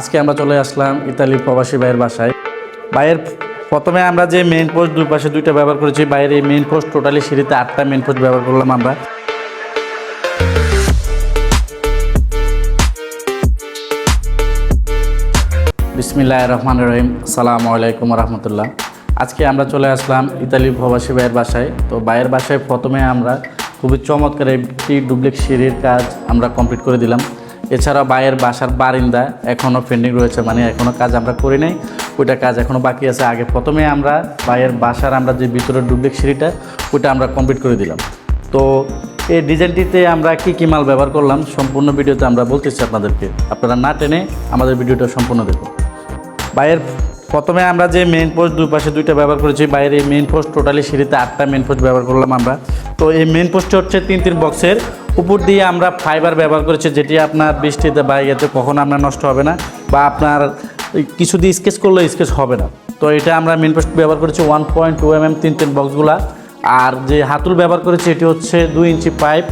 আজকে আমরা চলে আসলাম ইতালির প্রবাসী ভাইয়ের বাসায়। ভাইয়ের প্রথমে আমরা যে মেন পোস্ট দুই পাশে দুইটা ব্যবহার করেছি বাইরে এই মেইন পোস্ট টোটালি সিঁড়িতে আটটা মেন পোস্ট ব্যবহার করলাম আমরা। বিসমিল্লাহ রহমান রহিম, সালাম আলাইকুম রহমতুল্লাহ। আজকে আমরা চলে আসলাম ইতালির প্রবাসী ভাইয়ের বাসায়। তো ভাইয়ের বাসায় প্রথমে আমরা খুবই চমৎকার একটি ডুপ্লেক্স সিঁড়ির কাজ আমরা কমপ্লিট করে দিলাম। এছাড়া বাইয়ের বাসার বারিন্দা এখনও পেন্ডিং রয়েছে মানে এখনও কাজ আমরা করি নাই। ওইটা কাজ এখনও বাকি আছে। আগে প্রথমে আমরা বাইয়ের বাসার আমরা যে ভিতরে ডুপ্লেক্স সিঁড়িটা, ওইটা আমরা কমপ্লিট করে দিলাম। তো এই ডিজাইনটিতে আমরা কি কি মাল ব্যবহার করলাম সম্পূর্ণ ভিডিওতে আমরা বলতেছি আপনাদেরকে। আপনারা না টেনে আমাদের ভিডিওটা সম্পূর্ণ দেখুন। বাইরের প্রথমে আমরা যে মেন পোস্ট দুই পাশে দুইটা ব্যবহার করেছি, বাইরের এই মেইন পোস্ট টোটালি সিঁড়িতে আটটা মেন পোস্ট ব্যবহার করলাম আমরা। তো এই মেন পোস্টটি হচ্ছে তিন তিন বক্সের উপর দিয়ে আমরা ফাইবার ব্যবহার করেছি, যেটি আপনার বৃষ্টিতে বা ইয়েতে কখনো আপনার নষ্ট হবে না বা আপনার কিছু দিয়ে স্কেচ করলে স্কেচ হবে না। তো এটা আমরা মেইন পোস্ট ব্যবহার করেছি one point two M M তিন তিন বক্সগুলা। আর যে হাতুল ব্যবহার করেছি, এটি হচ্ছে দুই ইঞ্চি পাইপ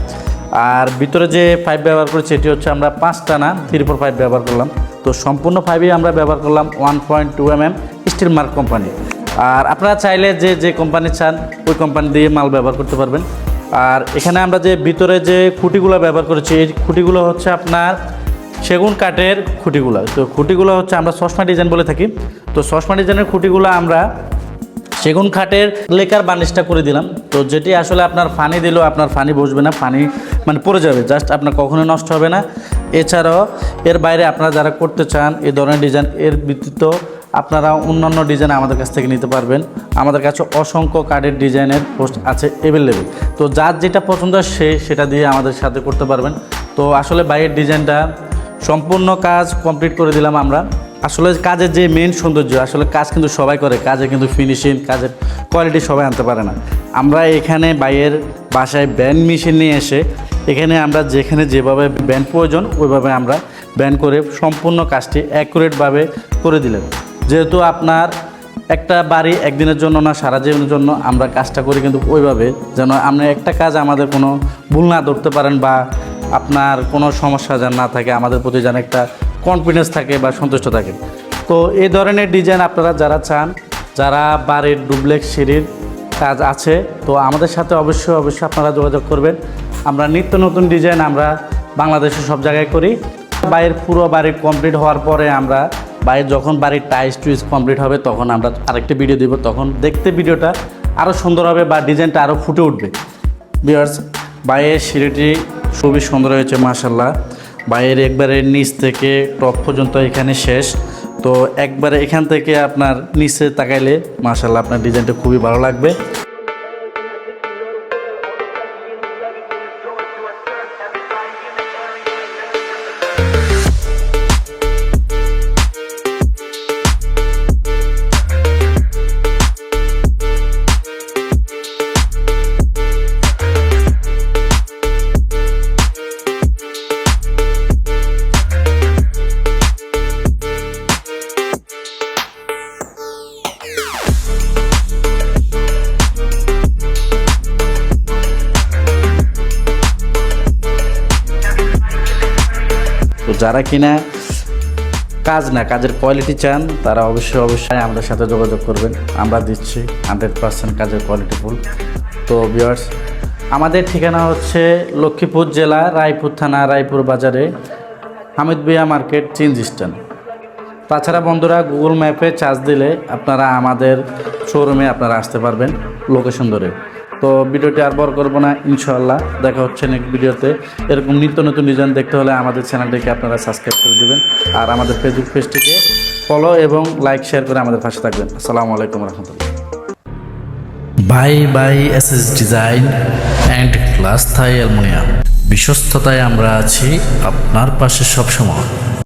আর ভিতরে যে পাইপ ব্যবহার করেছি, এটি হচ্ছে আমরা পাঁচটা না থ্রি ফোর পাইপ ব্যবহার করলাম। তো সম্পূর্ণ পাইপই আমরা ব্যবহার করলাম one point two M M steel mark company. আর আপনারা চাইলে যে যে কোম্পানি চান, ওই কোম্পানি দিয়ে মাল ব্যবহার করতে পারবেন। আর এখানে আমরা যে ভিতরে যে খুঁটিগুলো ব্যবহার করেছি, এই খুঁটিগুলো হচ্ছে আপনার সেগুন কাঠের খুঁটিগুলো। তো খুঁটিগুলো হচ্ছে আমরা চশমা ডিজাইন বলে থাকি। তো চশমা ডিজাইনের খুঁটিগুলো আমরা সেগুন খাটের লেকার বার্নিশটা করে দিলাম। তো যেটি আসলে আপনার ফানি দিলেও আপনার ফানি বসবে না, ফানি মানে পড়ে যাবে, জাস্ট আপনার কখনো নষ্ট হবে না। এছাড়াও এর বাইরে আপনারা যারা করতে চান, এই ধরনের ডিজাইন এর ব্যতীত আপনারা অন্যান্য ডিজাইন আমাদের কাছ থেকে নিতে পারবেন। আমাদের কাছে অসংখ্য কার্ডের ডিজাইনের পোস্ট আছে অ্যাভেলেবেল তো যার যেটা পছন্দ সে সেটা দিয়ে আমাদের সাথে করতে পারবেন। তো আসলে বাইরের ডিজাইনটা সম্পূর্ণ কাজ কমপ্লিট করে দিলাম আমরা। আসলে কাজের যে মেন সৌন্দর্য, আসলে কাজ কিন্তু সবাই করে। কাজে কিন্তু ফিনিশিং কাজের কোয়ালিটি সবাই আনতে পারে না। আমরা এখানে বাইয়ের বাসায় ব্যান্ড মেশিন নিয়ে এসে এখানে আমরা যেখানে যেভাবে ব্যান্ড প্রয়োজন, ওইভাবে আমরা ব্যান্ড করে সম্পূর্ণ কাজটি অ্যাকুরেটভাবে করে দিলেন যেহেতু আপনার একটা বাড়ি একদিনের জন্য না, সারা জীবনের জন্য আমরা কাজটা করি কিন্তু ওইভাবে যেন আপনি একটা কাজ আমাদের কোনো ভুল না ধরতে পারেন বা আপনার কোনো সমস্যা যেন না থাকে, আমাদের প্রতি যেন একটা কনফিডেন্স থাকে বা সন্তুষ্ট থাকে। তো এই ধরনের ডিজাইন আপনারা যারা চান, যারা বাড়ির ডুপ্লেক্স সিঁড়ির কাজ আছে, তো আমাদের সাথে অবশ্যই অবশ্যই আপনারা যোগাযোগ করবেন। আমরা নিত্য নতুন ডিজাইন আমরা বাংলাদেশে সব জায়গায় করি। বাইরের পুরো বাড়ি কমপ্লিট হওয়ার পরে আমরা বাইরে যখন বাড়ির টাইস টুইস কমপ্লিট হবে, তখন আমরা আরেকটা ভিডিও দিব। তখন দেখতে ভিডিওটা আরও সুন্দর হবে বা ডিজাইনটা আরও ফুটে উঠবে। বিয়ার্স বাইরের সিঁড়িটি খুবই সুন্দর হয়েছে মাসাল্লাহ বাইরের একবারে নিচ থেকে টপ পর্যন্ত এখানে শেষ। তো একবারে এখান থেকে আপনার নিচে তাকাইলে মাসাল্লাহ আপনার ডিজাইনটা খুবই ভালো লাগবে। তো যারা কিনা কাজ না, কাজের কোয়ালিটি চান, তারা অবশ্যই অবশ্যই আমাদের সাথে যোগাযোগ করবেন। আমরা দিচ্ছি হান্ড্রেড পার্সেন্ট কাজের কোয়ালিটি ফুল তো বিয়ার্স আমাদের ঠিকানা হচ্ছে লক্ষ্মীপুর জেলা, রায়পুর থানা, রায়পুর বাজারে, হামিদ বিয়া মার্কেট চিনজ স্ট্যান্ড। তাছাড়া বন্ধুরা, গুগল ম্যাপে চার্জ দিলে আপনারা আমাদের শোরুমে আপনারা আসতে পারবেন লোকেশন ধরে। তো ভিডিওটি আর বড় করব না ইনশাল্লাহ দেখা হচ্ছে নেক্সট ভিডিওতে। এরকম নিত্য নতুন ডিজাইন দেখতে হলে আমাদের চ্যানেলটিকে আপনারা সাবস্ক্রাইব করে দেবেন। আর আমাদের ফেসবুক পেজটিকে ফলো এবং লাইক শেয়ার করে আমাদের পাশে থাকবেন। আসসালামু আলাইকুম রহমতুল্লাহ। Bye bye S S design and glass Thai aluminium বিশ্বস্ততায় আমরা আছি আপনার পাশে সবসময়।